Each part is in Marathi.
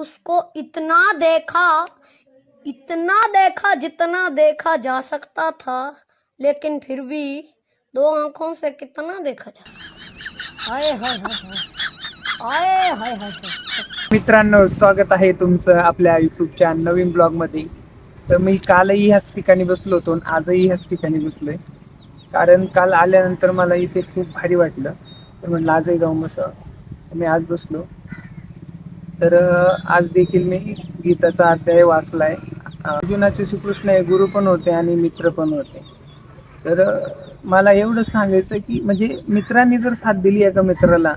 उसको इतना देखा इतना देखा जितना देखा जा सकता था लेकिन फिर भी दो आंखों से कितना देखा जा हाय हाय हाय हाय। हाय हाय मित्रांनो स्वागत आहे तुमचं आपल्या यूट्यूबच्या नवीन ब्लॉगमध्ये तर मी कालही ह्याच ठिकाणी बसलो होतो आणि आजही ह्याच ठिकाणी बसलोय. कारण काल आल्यानंतर मला इथे खूप भारी वाटलं. तर म्हणलं आजही जाऊ मस मी आज बसलो. तर आज देखील मी गीताचा अध्याय वाचलाय. आहे अर्जुनाचे श्रीकृष्ण हे गुरु पण होते आणि मित्र पण होते. तर मला एवढं सांगायचं की म्हणजे मित्रांनी जर साथ दिली एका मित्राला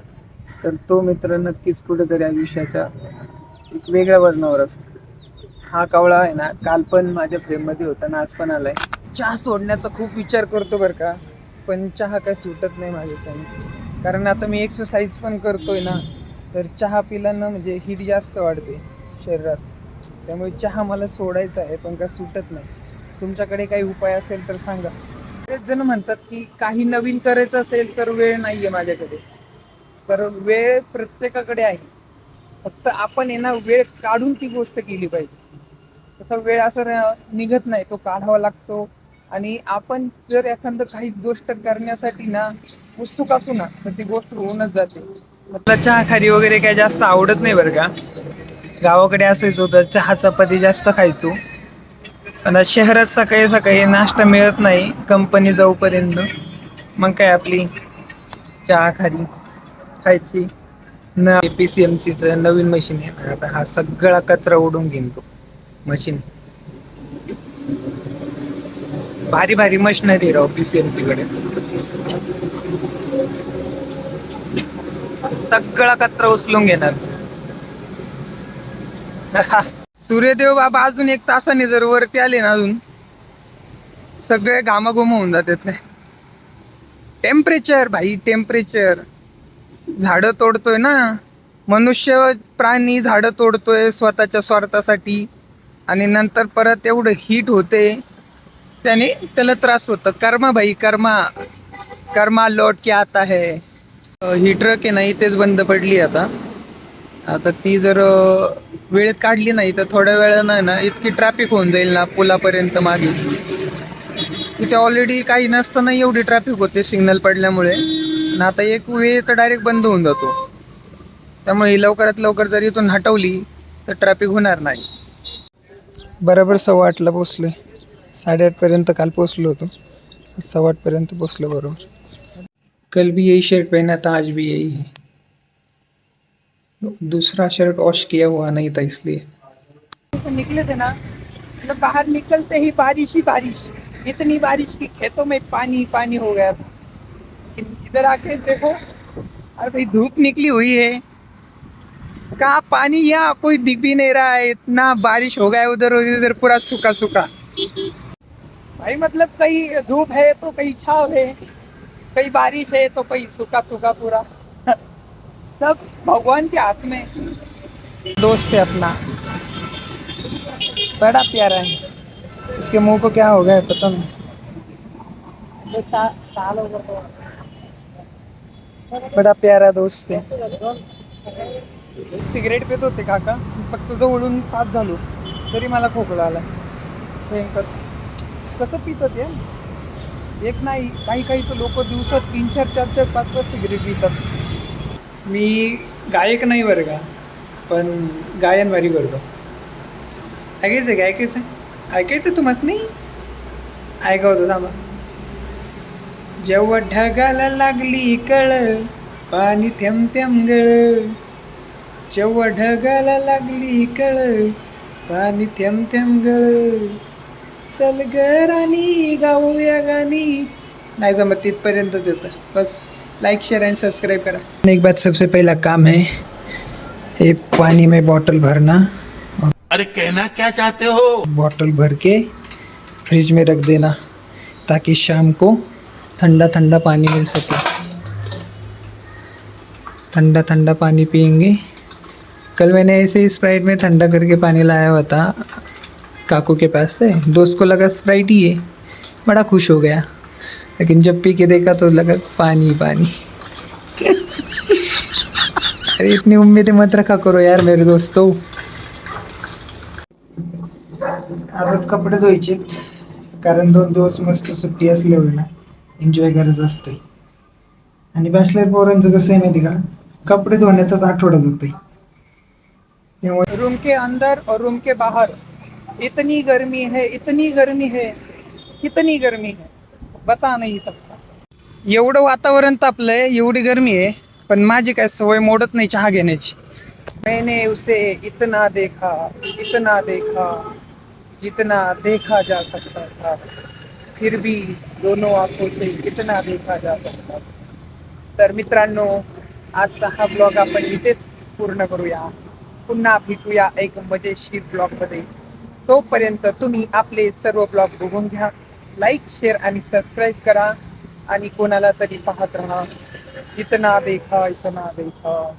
तर तो मित्र नक्कीच कुठेतरी आयुष्याच्या एक वेगळ्या वजनावर असतो. हा कावळा आहे ना काल पण माझ्या फ्रेममध्ये होता ना आज पण आलाय. चहा सोडण्याचा खूप विचार करतो बरं का पण चहा काय सुटत नाही माझ्याच्याने. कारण आता मी एक्सरसाइज पण करतोय ना तर चहा पिल्यानं म्हणजे हीट जास्त वाढते शरीरात. त्यामुळे चहा मला सोडायचा आहे पण काय सुटत नाही. तुमच्याकडे काही उपाय असेल तर सांगा. बरेच जण म्हणतात की काही नवीन करायचं असेल तर वेळ नाही आहे माझ्याकडे. तर वेळ प्रत्येकाकडे आहे. फक्त आपण आहे ना वेळ काढून ती गोष्ट केली पाहिजे. तसा वेळ असं निघत नाही तो काढावा लागतो. आणि आपण जर एखादं काही गोष्ट करण्यासाठी ना उत्सुक असू ना तर ती गोष्ट होऊनच जाते. मला चहा खारी वगैरे काय जास्त आवडत नाही बरं का. गावाकडे असायचो तर चहा चपाती जास्त खायचो. पण शहरात सकाळी सकाळी नाश्ता मिळत नाही कंपनी जाऊपर्यंत. मग काय आपली चहा खारी खायची. न पी सी एम सीचं नवीन मशीन आहे आता हा सगळा कचरा ओढून घेईन तो मशीन भारी भारी मशिनरी राव पी सी एम सीकडे सगळा कचरा उचलून घेणार. सूर्यदेव बाबा अजून एक तासाने जर वरती आले ना अजून सगळे घामाघूम होऊन जातात टेम्परेचर भाई टेम्परेचर झाडं तोडतोय ना. मनुष्य प्राणी झाडं तोडतोय स्वतःच्या स्वार्थासाठी. आणि नंतर परत एवढं हीट होते त्याने त्याला त्रास होतो. कर्मा भाई कर्मा. कर्मा लौट के आता है. ही ट्रक आहे ना इथेच बंद पडली आता. आता ती जर वेळेत काढली नाही तर थोड्या वेळानं ना इतकी ट्रॅफिक होऊन जाईल ना पुलापर्यंत मागे. तिथे ऑलरेडी काही नसताना एवढी ट्रॅफिक होते सिग्नल पडल्यामुळे. ना आता एक वेळ तर डायरेक्ट बंद होऊन जातो. त्यामुळे ही लवकरात लवकर जर इथून हटवली तर ट्रॅफिक होणार नाही. बरोबर सव्वा आठला पोचलोय साडेआठपर्यंत काल पोचलो होतो. सव्वा आठपर्यंत पोचलो बरोबर. कल भी यही शर्ट पहना था, आज भी यही है। दूसरा शर्ट वॉश किया हुआ नहीं था इसलिए। निकले थे ना मतलब बाहर निकलते ही बारिश ही बारिश। इतनी बारिश की खेतों में पानी पानी हो गया। था इधर आके देखो, अरे भाई धूप निकली हुई है। कहा पानी, यहाँ कोई दिख भी नहीं रहा है। इतना बारिश हो गया है उधर उधर पूरा सूखा सूखा भाई मतलब कहीं धूप है तो कहीं छाव है। कहीं बारिश है तो कहीं सूखा सूखा पूरा। सब भगवान के हाथ में। दोस्त है अपना। बड़ा प्यारा है। इसके मुंह को क्या हो गया है पता नहीं। साल हो गया। बड़ा प्यारा दोस्त है। सिगरेट पित होते काका। फक्त जवळून पाच झालो तरी मला खोकला आला. भयंकर. कसं पित होते एक नाही काही काही तर लोक दिवसात तीन चार चार चार पाच पाच सिगरेट पितात. मी गायक नाही बरं का पण गायन वारी करतो. ऐकायचं आहे का ऐकायचं आहे ऐकायचं तुम्हाला नाही ऐका होतं थांबा. जेव्हा ढगाला लागली कळ पाणी थेंब थेंब गळ. जेव्हा ढगाला लागली कळ पाणी थेंब थेंब गळ. चल राणी गाऊया गाणी. नाही जमत तिथपर्यंतच येतं. बस लाइक शेयर एंड सब्सक्राइब करा. एक बात सबसे पहला काम है ये पानी में बॉटल भरना। अरे कहना क्या चाहते हो? बॉटल भर के फ्रिज में रख देना ताकि शाम को ठंडा ठंडा पानी मिल सके। ठंडा ठंडा पानी पियेंगे। कल मैंने ऐसे स्प्राइट में ठंडा करके पानी लाया हुआ था। काकू के पास से। दोस्त को लगा स्प्राइट ही है। बड़ा खुश हो गया। लेकिन जब पी के देखा तो लगा पानी पानी। अरे इतनी उम्मीदें मत रखा करो यार मेरे दोस्तों। आजच कपडे धुवायचेत। कारण दोन दिवस मस्त सुट्टी असल्यावर ना एन्जॉय करायचं असतंय. आणि बॅचलर पोरांचं कसं आहे माहिती का? कपडे धुण्यातच आठवडा जातोय. त्यामुळे रूम के अंदर और रूम के बाहर। इतनी गर्मी है इतनी गर्मी है कितनी गर्मी है। बता नाही सकता। एवढं वातावरण तापलंय एवढी गर्मी आहे पण माझी काय सवय मोडत नाही चहा घेण्याची. मैंने उसे इतना देखा इतना देखा जितना देखा जा सकता था। फिर भी दोनों आंखों से इतना देखा जा सकता तर मित्रांनो आजचा हा ब्लॉग आपण इथेच पूर्ण करूया. पुन्हा भेटूया एक मजेशीर ब्लॉगमध्ये तोपर्यंत तुम्ही आपले सर्व ब्लॉग बघून घ्या. लाईक शेअर आणि सबस्क्राईब करा. आणि कोणाला तरी पाहत राहा. इतना देखा इतना देखा